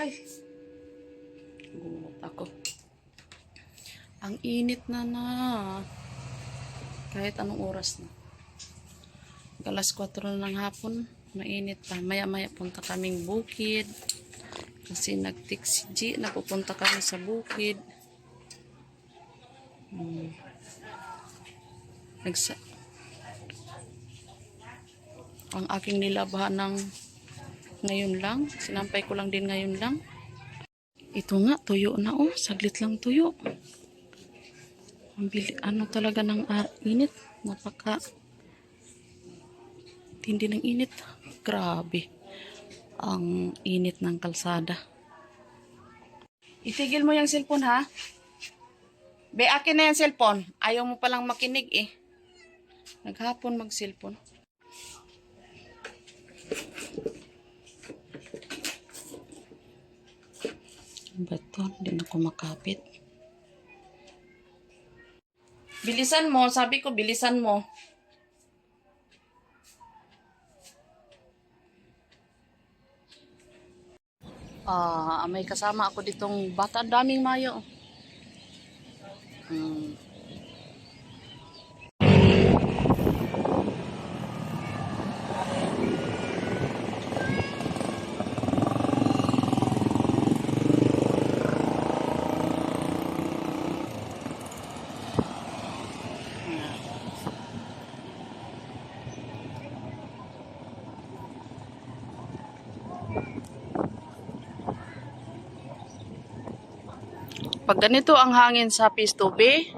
Ay. Gulat ako. Ang init na na. Kahit anong oras na. Alas 4 na ng hapon. Mainit pa. Maya-maya punta kaming bukid. Kasi nag-text si G. Napupunta kami sa bukid. Hmm. Nagsa ang aking nilabahan ng ngayon lang. Sinampay ko lang din ngayon lang. Ito nga, tuyo na oh. Saglit lang tuyo. Bili, ano talaga ng ah, init. Napaka tindi ng init. Grabe. Ang init ng kalsada. Itigil mo yung cellphone ha. Be, akin na yung cellphone. Ayaw mo palang makinig eh. Naghapon mag-cellphone. Bato, hindi na kumakapit. Bilisan mo, sabi ko bilisan mo. Ah, may kasama ako ditong bata, Ang daming mayo. Hmm. Pag ganito ang hangin sa Pistobe,